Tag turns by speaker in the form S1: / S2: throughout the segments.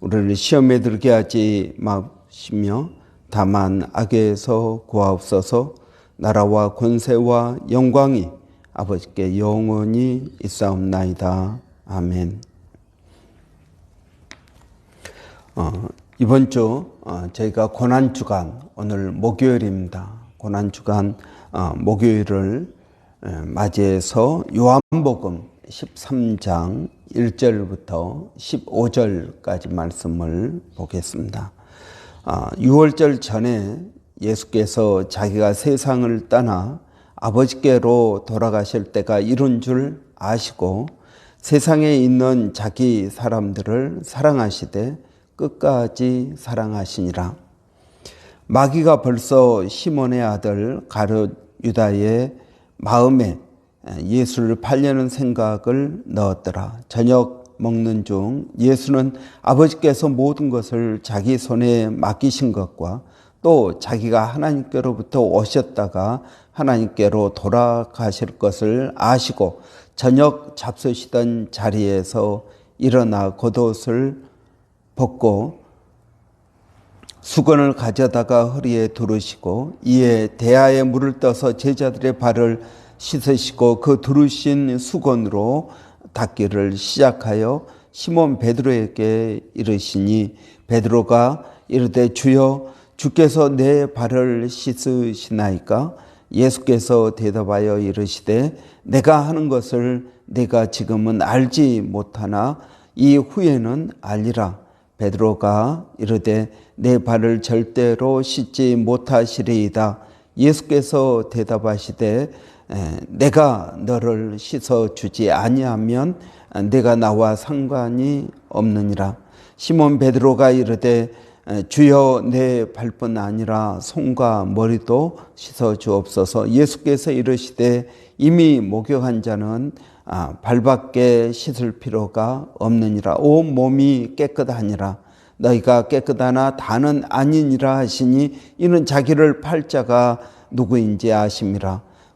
S1: 우리를 시험에 들게 하지 마시며 다만 악에서 구하옵소서 나라와 권세와 영광이 아버지께 영원히 있사옵나이다. 아멘. 어, 이번 주 어, 저희가 고난 주간 오늘 목요일입니다. 고난 주간 어, 목요일을 에, 맞이해서 요한복음 13장 1절부터 15절까지 말씀을 보겠습니다. 아, 6월절 전에 예수께서 자기가 세상을 떠나 아버지께로 돌아가실 때가 이른 줄 아시고 세상에 있는 자기 사람들을 사랑하시되 끝까지 사랑하시니라. 마귀가 벌써 시몬의 아들 가룟 유다의 마음에 예수를 팔려는 생각을 넣었더라. 저녁 먹는 중 예수는 아버지께서 모든 것을 자기 손에 맡기신 것과 또 자기가 하나님께로부터 오셨다가 하나님께로 돌아가실 것을 아시고 저녁 잡수시던 자리에서 일어나 겉옷을 벗고 수건을 가져다가 허리에 두르시고 이에 대야에 물을 떠서 제자들의 발을 씻으시고 그 두르신 수건으로 닦기를 시작하여 시몬 베드로에게 이르시니 베드로가 이르되 주여 주께서 내 발을 씻으시나이까? 예수께서 대답하여 이르시되 내가 하는 것을 내가 지금은 알지 못하나 이 후에는 알리라. 베드로가 이르되 내 발을 절대로 씻지 못하시리이다. 예수께서 대답하시되 내가 너를 씻어 주지 아니하면 내가 나와 상관이 없느니라. 시몬 베드로가 이르되 주여 내 발뿐 아니라 손과 머리도 씻어 주옵소서. 예수께서 이르시되 이미 목욕한 자는 아, 발밖에 씻을 필요가 없느니라. 온 몸이 깨끗하니라. 너희가 깨끗하나 다는 아니니라 하시니 이는 자기를 팔자가 누구인지 아심이라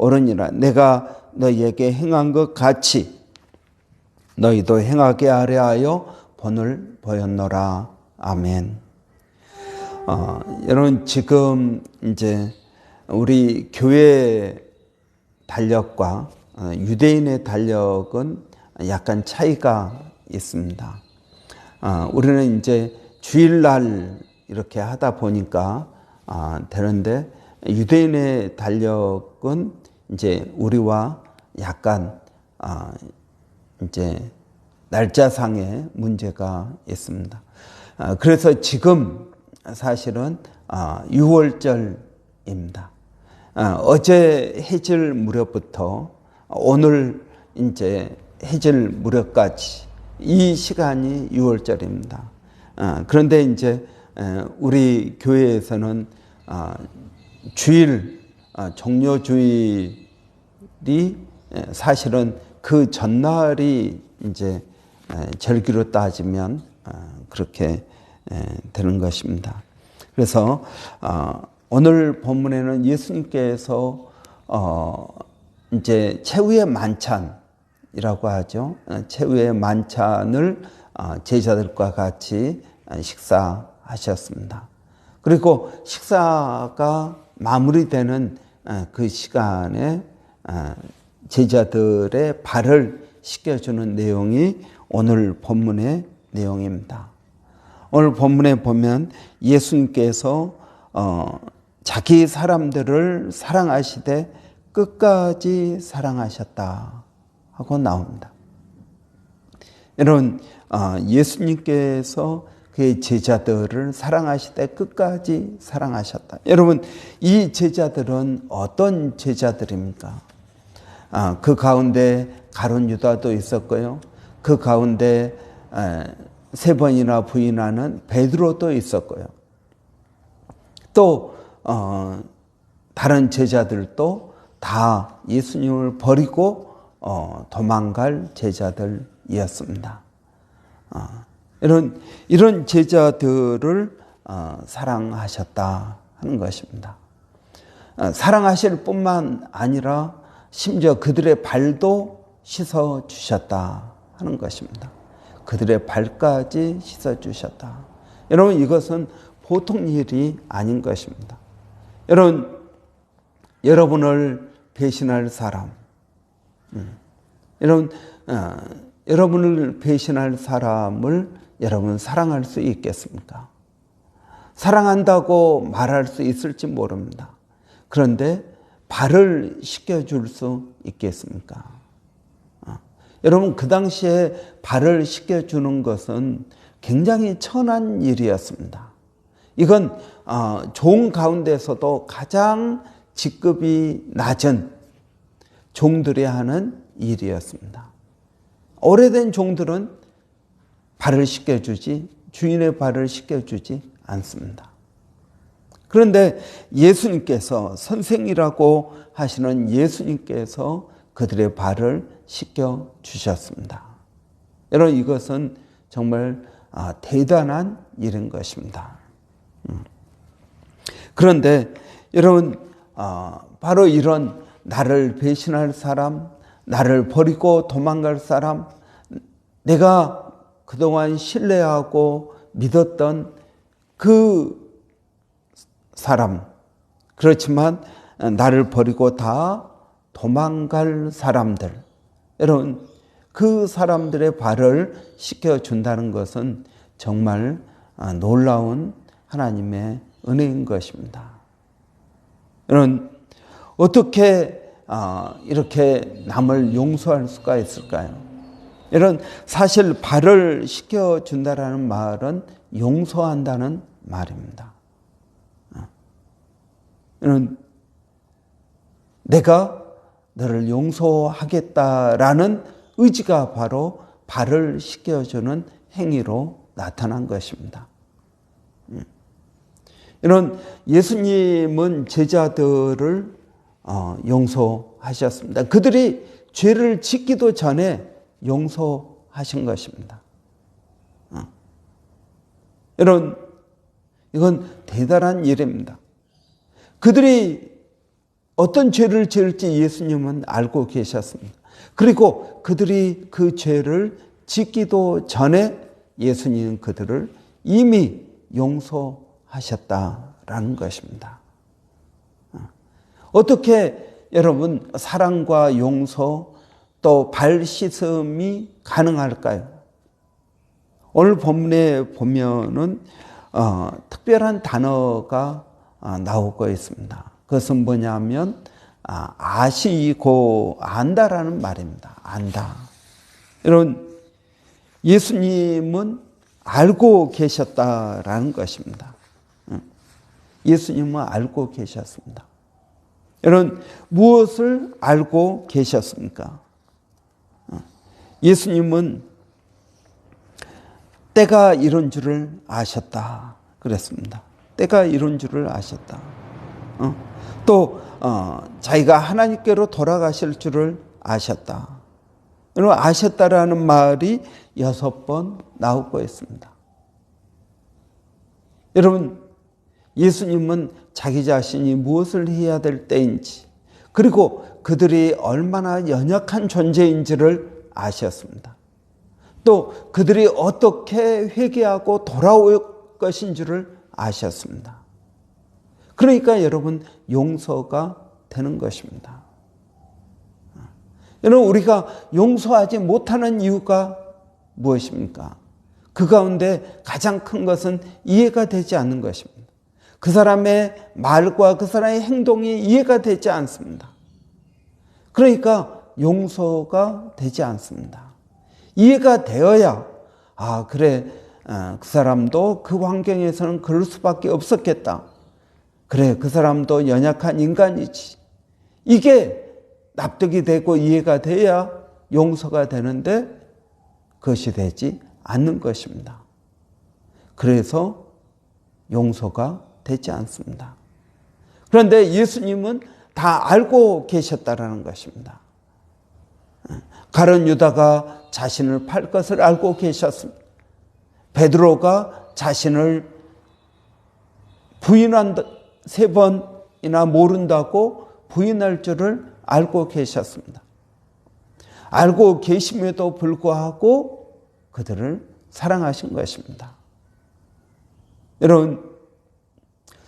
S1: 옳으니라 내가 너희에게 행한 것 같이 너희도 행하게 하려 하여 본을 보였노라 아멘. 어, 여러분 지금 이제 우리 교회 달력과 어, 유대인의 달력은 약간 차이가 있습니다. 어, 우리는 이제 주일날 이렇게 하다 보니까 어, 되는데 유대인의 달력은 이제 우리와 약간 아, 이제 날짜상의 문제가 있습니다. 아, 그래서 지금 사실은 아, 6월절입니다. 아, 어제 해질 무렵부터 오늘 이제 해질 무렵까지 이 시간이 6월절입니다. 아, 그런데 이제 우리 교회에서는 아, 주일 아, 종료 주일이 사실은 그 전날이 이제 절기로 따지면 그렇게 되는 것입니다. 그래서 오늘 본문에는 예수님께서 어, 이제 최후의 만찬이라고 하죠. 어, 최후의 만찬을 어, 제자들과 같이 식사하셨습니다. 그리고 식사가 마무리되는 그 시간에 제자들의 발을 씻겨주는 내용이 오늘 본문의 내용입니다. 오늘 본문에 보면 예수님께서 어, 자기 사람들을 사랑하시되 끝까지 사랑하셨다 하고 나옵니다. 여러분 어, 예수님께서 그의 제자들을 사랑하시되 끝까지 사랑하셨다. 여러분 이 제자들은 어떤 제자들입니까? 아, 그 가운데 가론 유다도 있었고요. 그 가운데 세 번이나 부인하는 베드로도 있었고요. 또 어, 다른 제자들도 다 예수님을 버리고 어, 도망갈 제자들이었습니다. 어, 이런 이런 제자들을 어, 사랑하셨다 하는 것입니다. 어, 사랑하실 뿐만 아니라 심지어 그들의 발도 씻어 주셨다 하는 것입니다. 그들의 발까지 씻어 주셨다. 여러분 이것은 보통 일이 아닌 것입니다. 여러분 여러분을 배신할 사람, 음, 여러분 어, 여러분을 배신할 사람을 여러분 사랑할 수 있겠습니까? 사랑한다고 말할 수 있을지 모릅니다. 그런데 발을 씻겨줄 수 있겠습니까? 어. 여러분, 그 당시에 발을 씻겨주는 것은 굉장히 천한 일이었습니다. 이건 어, 종 가운데서도 가장 직급이 낮은 종들이 하는 일이었습니다. 오래된 종들은 발을 씻겨주지 주인의 발을 씻겨주지 않습니다. 그런데 예수님께서 선생이라고 하시는 예수님께서 그들의 발을 씻겨 주셨습니다. 여러분 이것은 정말 아, 대단한 일인 것입니다. 음. 그런데 여러분 아, 바로 이런 나를 배신할 사람, 나를 버리고 도망갈 사람, 내가 그동안 신뢰하고 믿었던 그 사람, 그렇지만 나를 버리고 다 도망갈 사람들, 여러분, 그 사람들의 발을 씻겨준다는 것은 정말 놀라운 하나님의 은혜인 것입니다. 여러분, 어떻게 이렇게 남을 용서할 수가 있을까요? 이런 사실 발을 씻겨준다라는 말은 용서한다는 말입니다. 이런 내가 너를 용서하겠다라는 의지가 바로 발을 씻겨주는 행위로 나타난 것입니다. 이런 예수님은 제자들을 어, 용서하셨습니다. 그들이 죄를 짓기도 전에 용서하신 것입니다. 어. 여러분, 이건 대단한 일입니다. 그들이 어떤 죄를 지을지 예수님은 알고 계셨습니다. 그리고 그들이 그 죄를 짓기도 전에 예수님은 그들을 이미 용서하셨다라는 것입니다. 어. 어떻게 여러분 사랑과 용서 또 발 씻음이 가능할까요? 오늘 본문에 보면은 어, 특별한 단어가 어, 나오고 있습니다. 그것은 뭐냐면 아, 아시고 안다라는 말입니다. 안다. 여러분 예수님은 알고 계셨다라는 것입니다. 예수님은 알고 계셨습니다. 여러분 무엇을 알고 계셨습니까? 예수님은 때가 이런 줄을 아셨다. 그랬습니다. 때가 이런 줄을 아셨다. 어? 또 어, 자기가 하나님께로 돌아가실 줄을 아셨다. 여러분 아셨다라는 말이 여섯 번 나오고 있습니다. 여러분 예수님은 자기 자신이 무엇을 해야 될 때인지 그리고 그들이 얼마나 연약한 존재인지를 아셨습니다. 또 그들이 어떻게 회개하고 돌아올 것인 줄을 아셨습니다. 그러니까 여러분 용서가 되는 것입니다. 여러분 우리가 용서하지 못하는 이유가 무엇입니까? 그 가운데 가장 큰 것은 이해가 되지 않는 것입니다. 그 사람의 말과 그 사람의 행동이 이해가 되지 않습니다. 그러니까 용서가 되지 않습니다. 이해가 되어야, 아, 그래, 어, 그 사람도 그 환경에서는 그럴 수밖에 없었겠다. 그래, 그 사람도 연약한 인간이지. 이게 납득이 되고 이해가 돼야 용서가 되는데 그것이 되지 않는 것입니다. 그래서 용서가 되지 않습니다. 그런데 예수님은 다 알고 계셨다라는 것입니다. 가론 유다가 자신을 팔 것을 알고 계셨습니다. 베드로가 자신을 부인한 세 번이나 모른다고 부인할 줄을 알고 계셨습니다. 알고 계심에도 불구하고 그들을 사랑하신 것입니다. 여러분,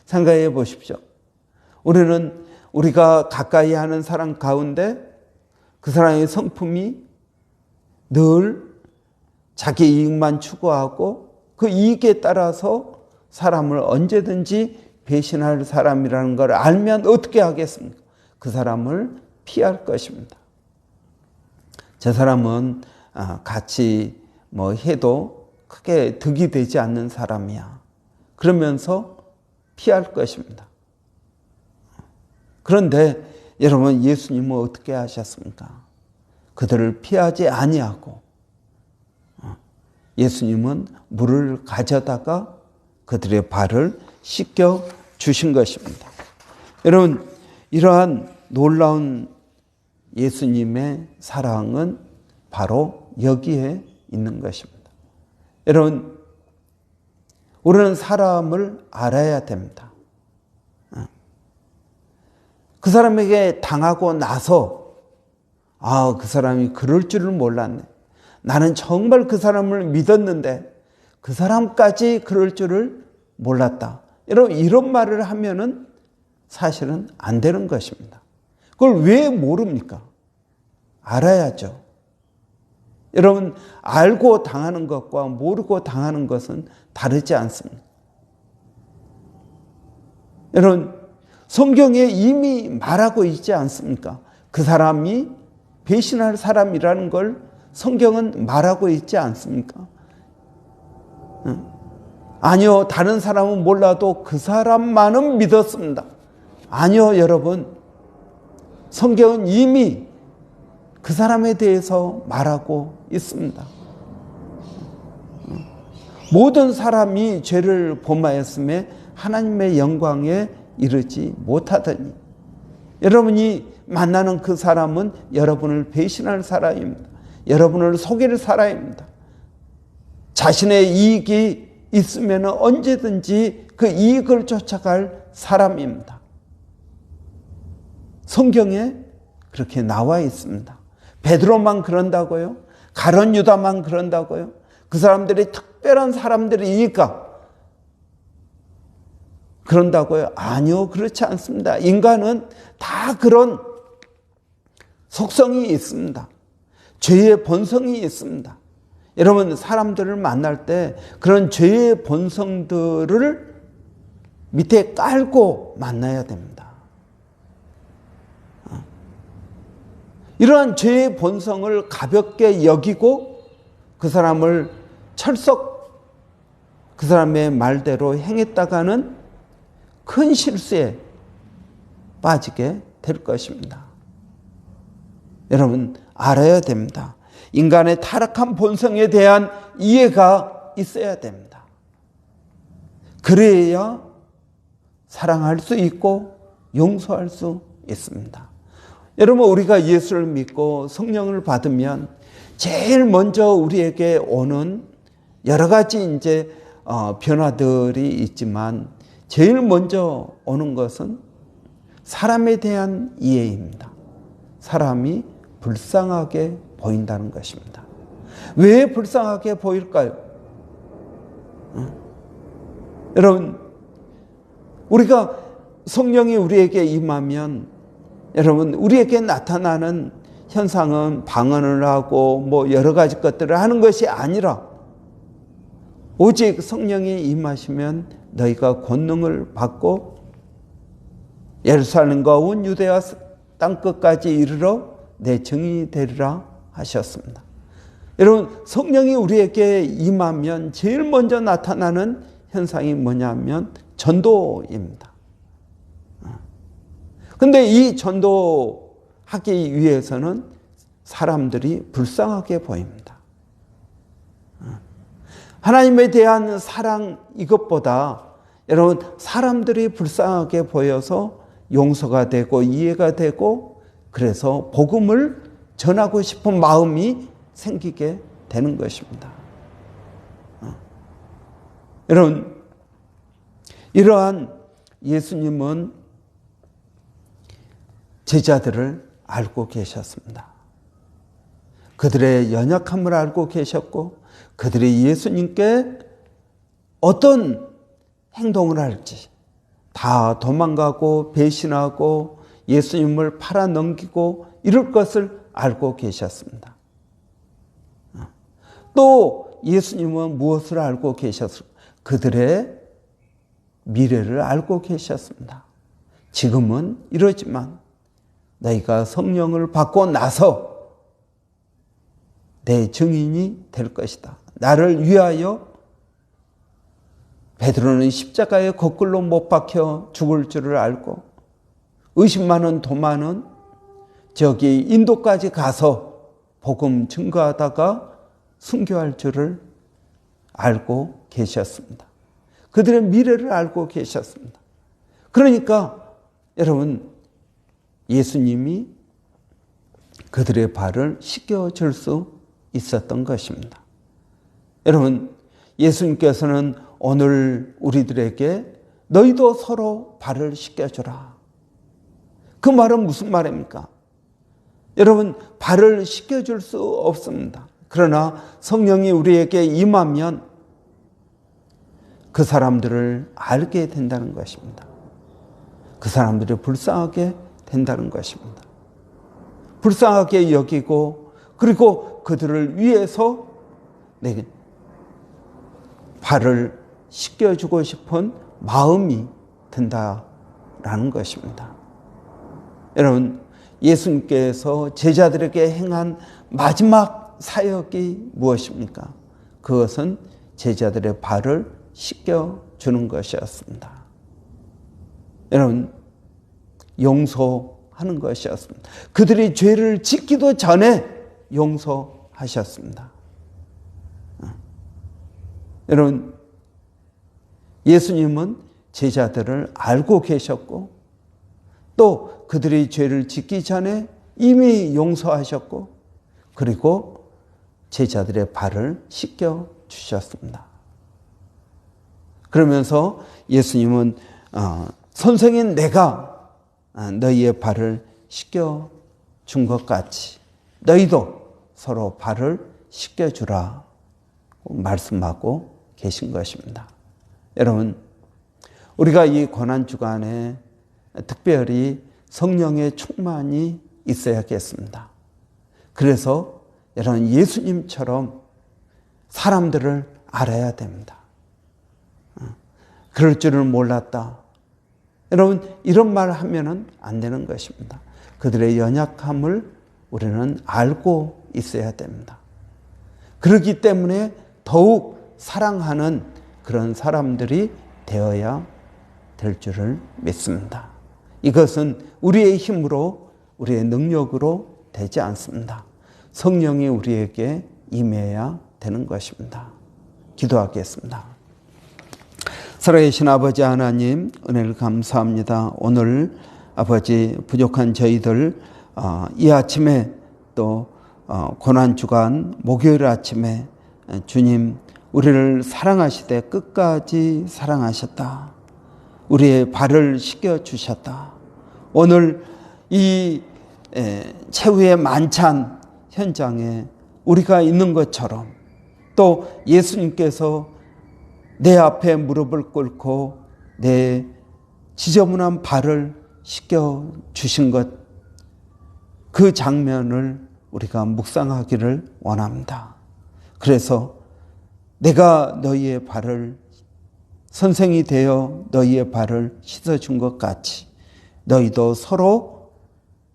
S1: 생각해 보십시오. 우리는 우리가 가까이 하는 사람 가운데 그 사람의 성품이 늘 자기 이익만 추구하고 그 이익에 따라서 사람을 언제든지 배신할 사람이라는 걸 알면 어떻게 하겠습니까? 그 사람을 피할 것입니다. 저 사람은 아, 같이 뭐 해도 크게 득이 되지 않는 사람이야. 그러면서 피할 것입니다. 그런데 여러분 예수님은 어떻게 하셨습니까? 그들을 피하지 아니하고 어, 예수님은 물을 가져다가 그들의 발을 씻겨 주신 것입니다. 여러분 이러한 놀라운 예수님의 사랑은 바로 여기에 있는 것입니다. 여러분 우리는 사람을 알아야 됩니다. 그 사람에게 당하고 나서 아, 그 사람이 그럴 줄을 몰랐네. 나는 정말 그 사람을 믿었는데 그 사람까지 그럴 줄을 몰랐다. 여러분 이런 말을 하면은 사실은 안 되는 것입니다. 그걸 왜 모릅니까? 알아야죠. 여러분 알고 당하는 것과 모르고 당하는 것은 다르지 않습니다. 여러분 성경에 이미 말하고 있지 않습니까? 그 사람이 배신할 사람이라는 걸 성경은 말하고 있지 않습니까? 아니요, 다른 사람은 몰라도 그 사람만은 믿었습니다. 아니요, 여러분. 성경은 이미 그 사람에 대해서 말하고 있습니다. 모든 사람이 죄를 범하였음에 하나님의 영광에 이르지 못하더니 여러분이 만나는 그 사람은 여러분을 배신할 사람입니다. 여러분을 속일 사람입니다. 자신의 이익이 있으면 언제든지 그 이익을 쫓아갈 사람입니다. 성경에 그렇게 나와 있습니다. 베드로만 그런다고요? 가론 유다만 그런다고요? 그 사람들이 특별한 사람들이니까 그런다고요? 아니요, 그렇지 않습니다. 인간은 다 그런 속성이 있습니다. 죄의 본성이 있습니다. 여러분, 사람들을 만날 때 그런 죄의 본성들을 밑에 깔고 만나야 됩니다. 어. 이러한 죄의 본성을 가볍게 여기고 그 사람을 철석 그 사람의 말대로 행했다가는 큰 실수에 빠지게 될 것입니다. 여러분, 알아야 됩니다. 인간의 타락한 본성에 대한 이해가 있어야 됩니다. 그래야 사랑할 수 있고 용서할 수 있습니다. 여러분, 우리가 예수를 믿고 성령을 받으면 제일 먼저 우리에게 오는 여러 가지 이제 어, 변화들이 있지만 제일 먼저 오는 것은 사람에 대한 이해입니다. 사람이 불쌍하게 보인다는 것입니다. 왜 불쌍하게 보일까요? 어? 여러분, 우리가 성령이 우리에게 임하면 여러분, 우리에게 나타나는 현상은 방언을 하고 뭐 여러 가지 것들을 하는 것이 아니라 오직 성령이 임하시면 너희가 권능을 받고 예루살렘과 온 유대와 땅 끝까지 이르러 내 증인이 되리라 하셨습니다. 여러분 성령이 우리에게 임하면 제일 먼저 나타나는 현상이 뭐냐면 전도입니다. 근데 이 전도하기 위해서는 사람들이 불쌍하게 보입니다. 하나님에 대한 사랑 이것보다 여러분 사람들이 불쌍하게 보여서 용서가 되고 이해가 되고 그래서 복음을 전하고 싶은 마음이 생기게 되는 것입니다. 여러분 이러한 예수님은 제자들을 알고 계셨습니다. 그들의 연약함을 알고 계셨고 그들이 예수님께 어떤 행동을 할지 다 도망가고 배신하고 예수님을 팔아 넘기고 이럴 것을 알고 계셨습니다. 또 예수님은 무엇을 알고 계셨을까? 그들의 미래를 알고 계셨습니다. 지금은 이러지만 너희가 성령을 받고 나서 내 증인이 될 것이다. 나를 위하여 베드로는 십자가에 거꾸로 못 박혀 죽을 줄을 알고 의심 많은 도마는 저기 인도까지 가서 복음 증거하다가 순교할 줄을 알고 계셨습니다. 그들의 미래를 알고 계셨습니다. 그러니까 여러분 예수님이 그들의 발을 씻겨줄 수 있었던 것입니다. 여러분 예수님께서는 오늘 우리들에게 너희도 서로 발을 씻겨주라. 그 말은 무슨 말입니까? 여러분, 발을 씻겨줄 수 없습니다. 그러나 성령이 우리에게 임하면 그 사람들을 알게 된다는 것입니다. 그 사람들이 불쌍하게 된다는 것입니다. 불쌍하게 여기고 그리고 그들을 위해서 내게 발을 씻겨주고 싶은 마음이 든다라는 것입니다. 여러분, 예수님께서 제자들에게 행한 마지막 사역이 무엇입니까? 그것은 제자들의 발을 씻겨주는 것이었습니다. 여러분, 용서하는 것이었습니다. 그들이 죄를 짓기도 전에 용서하셨습니다. 여러분, 예수님은 제자들을 알고 계셨고, 또 그들이 죄를 짓기 전에 이미 용서하셨고, 그리고 제자들의 발을 씻겨 주셨습니다. 그러면서 예수님은 어, 선생인 내가 너희의 발을 씻겨 준 것 같이 너희도 서로 발을 씻겨 주라 말씀하고 계신 것입니다. 여러분, 우리가 이 고난 주간에 특별히 성령의 충만이 있어야겠습니다. 그래서 여러분 예수님처럼 사람들을 알아야 됩니다. 어, 그럴 줄을 몰랐다. 여러분 이런 말 하면은 안 되는 것입니다. 그들의 연약함을 우리는 알고 있어야 됩니다. 그렇기 때문에 더욱 사랑하는 그런 사람들이 되어야 될 줄을 믿습니다. 이것은 우리의 힘으로, 우리의 능력으로 되지 않습니다. 성령이 우리에게 임해야 되는 것입니다. 기도하겠습니다. 살아계신 아버지 하나님, 은혜를 감사합니다. 오늘 아버지 부족한 저희들, 어, 이 아침에 또 어, 고난 주간 목요일 아침에 주님 우리를 사랑하시되 끝까지 사랑하셨다. 우리의 발을 씻겨 주셨다. 오늘 이 최후의 만찬 현장에 우리가 있는 것처럼 또 예수님께서 내 앞에 무릎을 꿇고 내 지저분한 발을 씻겨 주신 것 그 장면을 우리가 묵상하기를 원합니다. 그래서 내가 너희의 발을 선생이 되어 너희의 발을 씻어준 것 같이 너희도 서로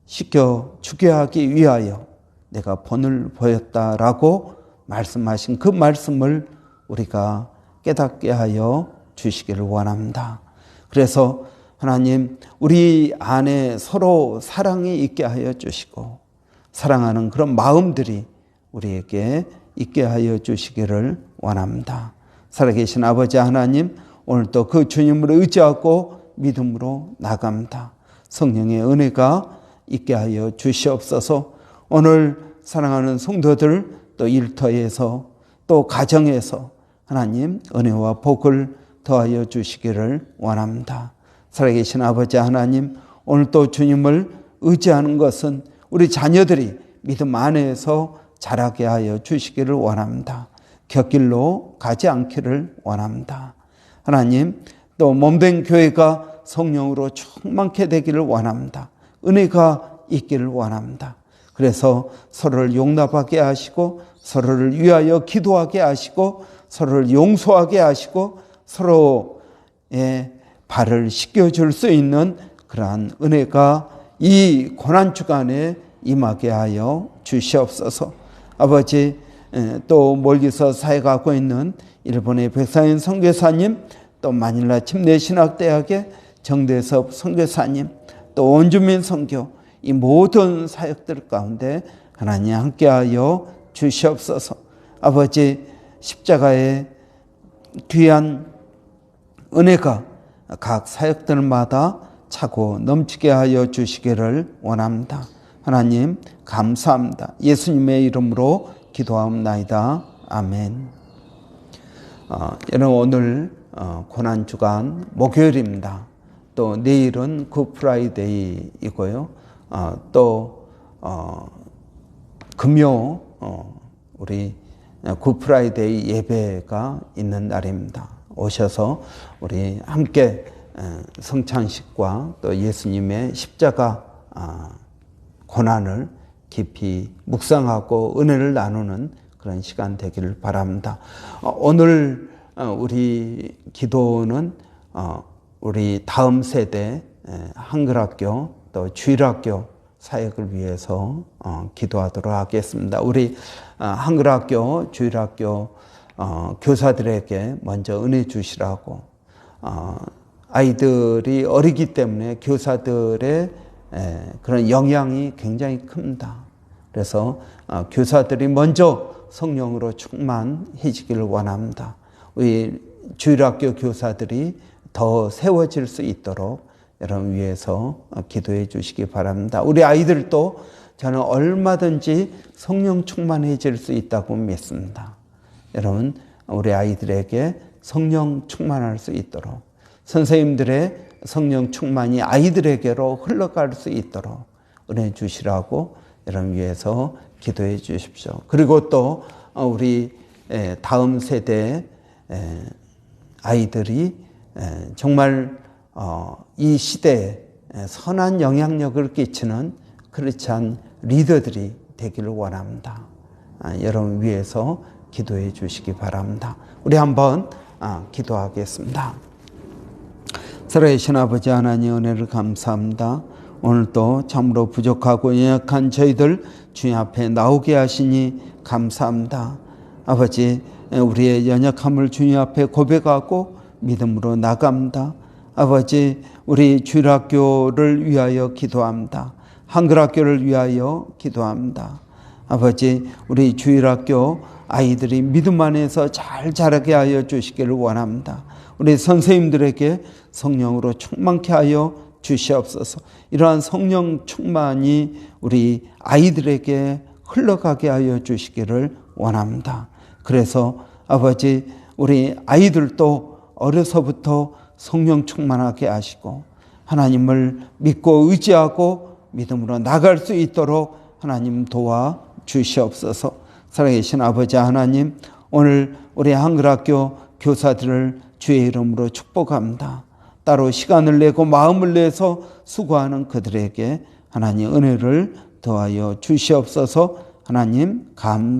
S1: 씻겨 주게 하기 위하여 내가 본을 보였다라고 말씀하신 그 말씀을 우리가 깨닫게 하여 주시기를 원합니다. 그래서 하나님 우리 안에 서로 사랑이 있게 하여 주시고 사랑하는 그런 마음들이 우리에게 있게 하여 주시기를 원합니다. 살아계신 아버지 하나님 오늘도 그 주님을 의지하고 믿음으로 나갑니다. 성령의 은혜가 있게 하여 주시옵소서. 오늘 사랑하는 성도들 또 일터에서 또 가정에서 하나님 은혜와 복을 더하여 주시기를 원합니다. 살아계신 아버지 하나님 오늘 또 주님을 의지하는 것은 우리 자녀들이 믿음 안에서 자라게 하여 주시기를 원합니다. 곁길로 가지 않기를 원합니다. 하나님 또 몸된 교회가 성령으로 충만케 되기를 원합니다. 은혜가 있기를 원합니다. 그래서 서로를 용납하게 하시고 서로를 위하여 기도하게 하시고 서로를 용서하게 하시고 서로의 발을 씻겨줄 수 있는 그러한 은혜가 이 고난 주간에 임하게 하여 주시옵소서. 아버지 또 멀리서 사역하고 있는 일본의 백사인 선교사님 또 마닐라 침례신학대학의 정대섭 선교사님 또 원주민 선교 이 모든 사역들 가운데 하나님 함께하여 주시옵소서. 아버지 십자가의 귀한 은혜가 각 사역들마다 차고 넘치게 하여 주시기를 원합니다. 하나님 감사합니다. 예수님의 이름으로 기도하옵나이다. 아멘. 어, 여러분 오늘 어, 고난 주간 목요일입니다. 또 내일은 굿프라이데이이고요. 어, 또 어, 금요 어, 우리 굿프라이데이 예배가 있는 날입니다. 오셔서 우리 함께 성찬식과 또 예수님의 십자가 아, 고난을 깊이 묵상하고 은혜를 나누는 그런 시간 되기를 바랍니다. 어, 오늘 우리 기도는 우리 다음 세대 한글학교 또 주일학교 사역을 위해서 어, 기도하도록 하겠습니다. 우리 어, 한글학교, 주일학교 어, 교사들에게 먼저 은혜 주시라고 어, 아이들이 어리기 때문에 교사들의 에, 그런 영향이 굉장히 큽니다. 그래서 어, 교사들이 먼저 성령으로 충만해지기를 원합니다. 우리 주일학교 교사들이 더 세워질 수 있도록 여러분 위해서 기도해 주시기 바랍니다. 우리 아이들도 저는 얼마든지 성령 충만해질 수 있다고 믿습니다. 여러분, 우리 아이들에게 성령 충만할 수 있도록 선생님들의 성령 충만이 아이들에게로 흘러갈 수 있도록 은혜 주시라고 여러분 위해서 기도해 주십시오. 그리고 또 우리 다음 세대 아이들이 정말 이 시대에 선한 영향력을 끼치는 크리스찬 리더들이 되기를 원합니다. 아, 여러분 위해서 기도해 주시기 바랍니다. 우리 한번 아, 기도하겠습니다. 살아계신 아버지 하나님 은혜를 감사합니다. 오늘도 참으로 부족하고 연약한 저희들 주님 앞에 나오게 하시니 감사합니다. 아버지 우리의 연약함을 주님 앞에 고백하고 믿음으로 나갑니다. 아버지 우리 주일학교를 위하여 기도합니다. 한글학교를 위하여 기도합니다. 아버지 우리 주일학교 아이들이 믿음 안에서 잘 자라게 하여 주시기를 원합니다. 우리 선생님들에게 성령으로 충만케 하여 주시옵소서. 이러한 성령 충만이 우리 아이들에게 흘러가게 하여 주시기를 원합니다. 그래서 아버지 우리 아이들도 어려서부터 성령 충만하게 하시고 하나님을 믿고 의지하고 믿음으로 나갈 수 있도록 하나님 도와 주시옵소서. 살아계신 아버지 하나님, 오늘 우리 한글학교 교사들을 주의 이름으로 축복합니다. 따로 시간을 내고 마음을 내서 수고하는 그들에게 하나님 은혜를 더하여 주시옵소서. 하나님 감